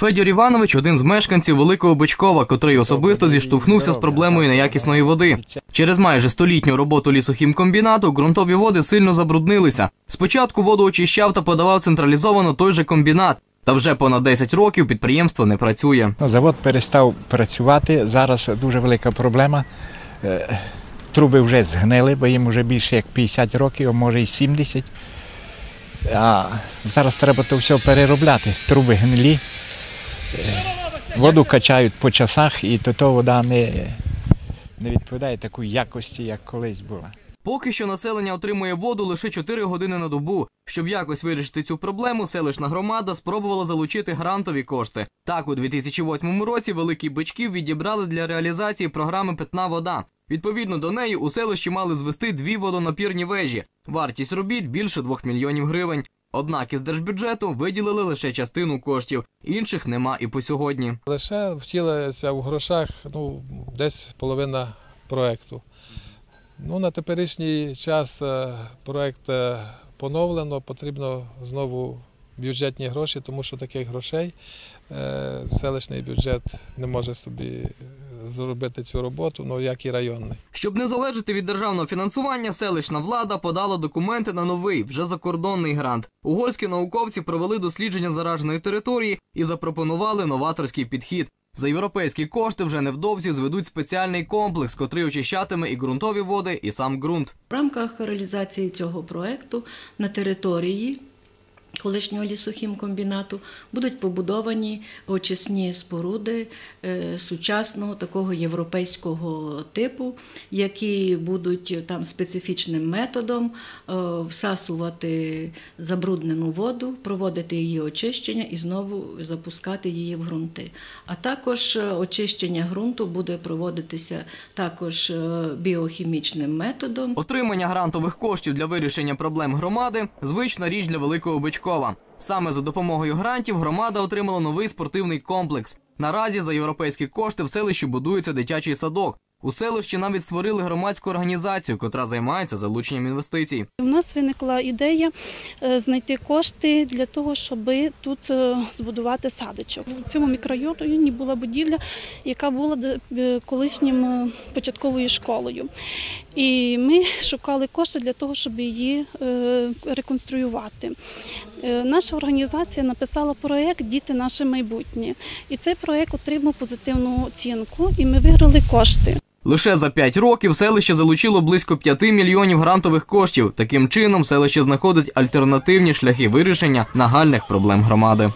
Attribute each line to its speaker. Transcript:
Speaker 1: Федір Іванович один з мешканців Великого Бичкова, котрий особисто зіштовхнувся з проблемою неякісної води. Через майже столітню роботу лісохімкомбінату ґрунтові води сильно забруднилися. Спочатку воду очищав та подавав централізовано той же комбінат. Та вже понад 10 років підприємство не працює.
Speaker 2: Ну, завод перестав працювати. Зараз дуже велика проблема. Е, Труби вже згнили, бо їм вже більше як 50 років, а може і 70. А зараз треба то все переробляти. Труби гнилі. Воду качають по часах, і то, то вода не, не відповідає такої якості, як колись була.
Speaker 1: Поки що населення отримує воду лише 4 години на добу. Щоб якось вирішити цю проблему, селищна громада спробувала залучити грантові кошти. Так, у 2008 році великий бичків відібрали для реалізації програми Питна вода. Відповідно до неї у селищі мали звести дві водонапірні вежі. Вартість робіт більше 2 мільйонів гривень. Однак із держбюджету виділили лише частину коштів, інших нема і по сьогодні.
Speaker 3: Лише втілилися в грошах ну, десь половина проєкту. Ну, на теперішній час е, проєкт е, поновлено, потрібно знову бюджетні гроші, тому що таких грошей е, селищний бюджет не може собі е, зробити цю роботу, ну як і районний.
Speaker 1: Щоб не залежати від державного фінансування, селищна влада подала документи на новий, вже закордонний грант. Угорські науковці провели дослідження зараженої території і запропонували новаторський підхід. За європейські кошти вже невдовзі зведуть спеціальний комплекс, котрий очищатиме і ґрунтові води, і сам ґрунт.
Speaker 4: В рамках реалізації цього проекту на території колишнього лісохімкомбінату будуть побудовані очисні споруди е, сучасного такого європейського типу, які будуть там специфічним методом е, всасувати забруднену воду, проводити її очищення і знову запускати її в ґрунти. А також е, очищення ґрунту буде проводитися також біохімічним методом.
Speaker 1: Отримання грантових коштів для вирішення проблем громади звична річ для Великого Бичкова. Саме за допомогою грантів громада отримала новий спортивний комплекс. Наразі за європейські кошти в селищі будується дитячий садок. У селищі навіть створили громадську організацію, котра займається залученням інвестицій.
Speaker 5: У нас виникла ідея е, знайти кошти для того, щоб тут е, збудувати садочок. У цьому мікрорайоні була будівля, яка була е, колишнім початковою школою. І ми шукали кошти для того, щоб її е, реконструювати. Е, Наша організація написала проєкт Діти наше майбутнє. І цей проєкт отримав позитивну оцінку, і ми виграли кошти.
Speaker 1: Лише за 5 років селище залучило близько 5 мільйонів грантових коштів. Таким чином, селище знаходить альтернативні шляхи вирішення нагальних проблем громади.